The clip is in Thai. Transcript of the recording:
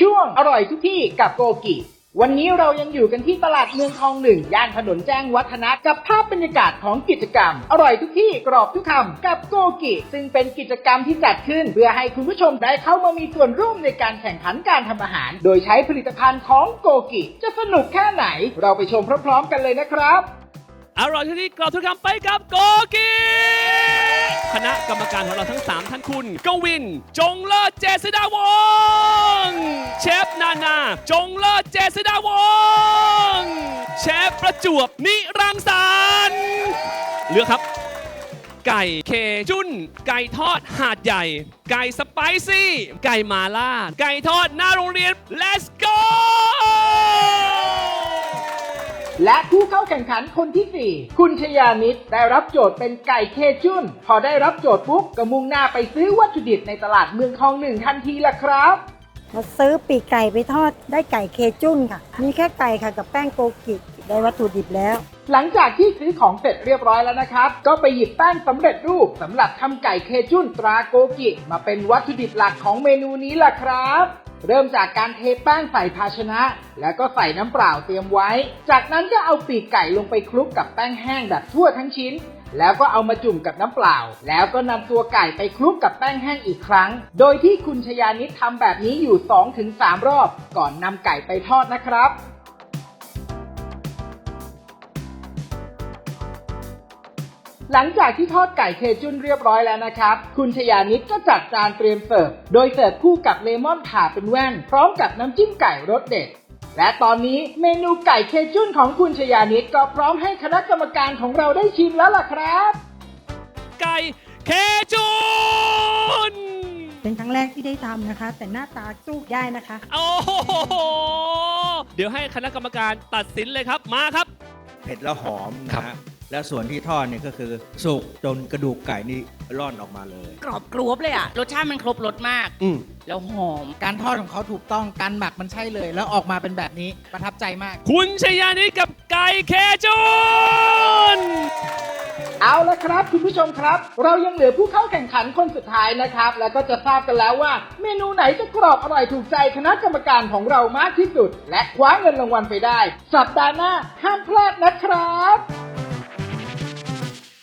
ช่วงอร่อยทุกที่กับโกกิ วันนี้เรายังอยู่กันที่ตลาดเมืองทองหนึ่งย่านถนนแจ้งวัฒนะกับภาพบรรยากาศของกิจกรรม อร่อยทุกที่กรอบทุกคำกับโกกิ ซึ่งเป็นกิจกรรมที่จัดขึ้น เพื่อให้คุณผู้ชมได้เข้ามามีส่วนร่วมในการแข่งขันการทำอาหาร โดยใช้ผลิตภัณฑ์ของโกกิ จะสนุกแค่ไหน เราไปชมพร้อม ๆ กันเลยนะครับ อร่อยที่นี่กรอบทุกคำไปกับโกกีคณะกรรมการของเราทั้ง 3 ท่านคุณ กวิน จงเลิศเจษดาวงศ์ เชฟนานา จงเลิศเจษดาวงศ์เชฟประจวบนิรังสรรค์เลือกครับ ไก่เคจุนไก่ทอดหาดใหญ่ ไก่สไปซี่ ไก่มาล่า ไก่ทอดหน้าโรงเรียน let's go และผู้เข้าแข่งขันคนที่ 4 คุณชยานิดได้รับโจทย์เป็นไก่เคจุนพอได้รับโจทย์ปุ๊บก็มุ่งหน้าไปซื้อวัตถุดิบในตลาดเมืองทองหนึ่งทันทีละครับ มาซื้อปีกไก่ไปทอดได้ไก่เคจุนค่ะ มีแค่ไก่ค่ะกับแป้งโกกิได้วัตถุดิบแล้ว หลังจากที่ซื้อของเสร็จเรียบร้อยแล้วนะครับ ก็ไปหยิบแป้งสำเร็จรูปสำหรับทำไก่เคจุนตราโกกิ มาเป็นวัตถุดิบหลักของเมนูนี้ล่ะครับ เริ่มจากการเทแป้งใส่ภาชนะ แล้วก็ใส่น้ำเปล่าเตรียมไว้ จากนั้นก็เอาปีกไก่ลงไปคลุกกับแป้งแห้งแบบทั่วทั้งชิ้น แล้วก็เอามาจุ่มกับน้ำเปล่า แล้วก็นำตัวไก่ไปคลุกกับแป้งแห้งอีกครั้ง โดยที่คุณชยานิดทำแบบนี้อยู่ 2-3 รอบ ก่อนนำไก่ไปทอดนะครับ หลังจากที่ทอดไก่เคจุนเรียบร้อยแล้วนะครับ คุณชยานิดก็จัดจานเตรียมเสิร์ฟ โดยเสิร์ฟคู่กับเลมอนผ่าเป็นแว่น พร้อมกับน้ำจิ้มไก่รสเด็ด และตอนนี้เมนูไก่เคจุนของคุณชยานิดก็พร้อมให้คณะกรรมการของเราได้ชิมแล้วล่ะครับ ไก่เคจุนเป็นครั้งแรกที่ได้ทำนะคะ แต่หน้าตาสู้ได้นะคะ โอ้โหเดี๋ยวให้คณะกรรมการตัดสินเลยครับมาครับ เผ็ดแล้วหอมครันะบฮะ และส่วนที่ทอดเนี่ยก็คือสุกจนกระดูกไก่นี่ร่อนออกมาเลย กรอบกรวบเลยอะรสชาติมันครบรสมาก อืม แล้วหอม การทอดของเขาถูกต้องการหมักมันใช่เลย แล้วออกมาเป็นแบบนี้ประทับใจมาก คุณชยานิดกับไก่เคจุนเอาละครับคุณผู้ชมครับ เรายังเหลือผู้เข้าแข่งขันคนสุดท้ายนะครับ แล้วก็จะทราบกันแล้วว่า เมนูไหนจะกรอบอร่อยถูกใจคณะกรรมการของเรามากที่สุด และคว้าเงินรางวัลไปได้ สัปดาห์หน้าห้ามพลาดนะครับ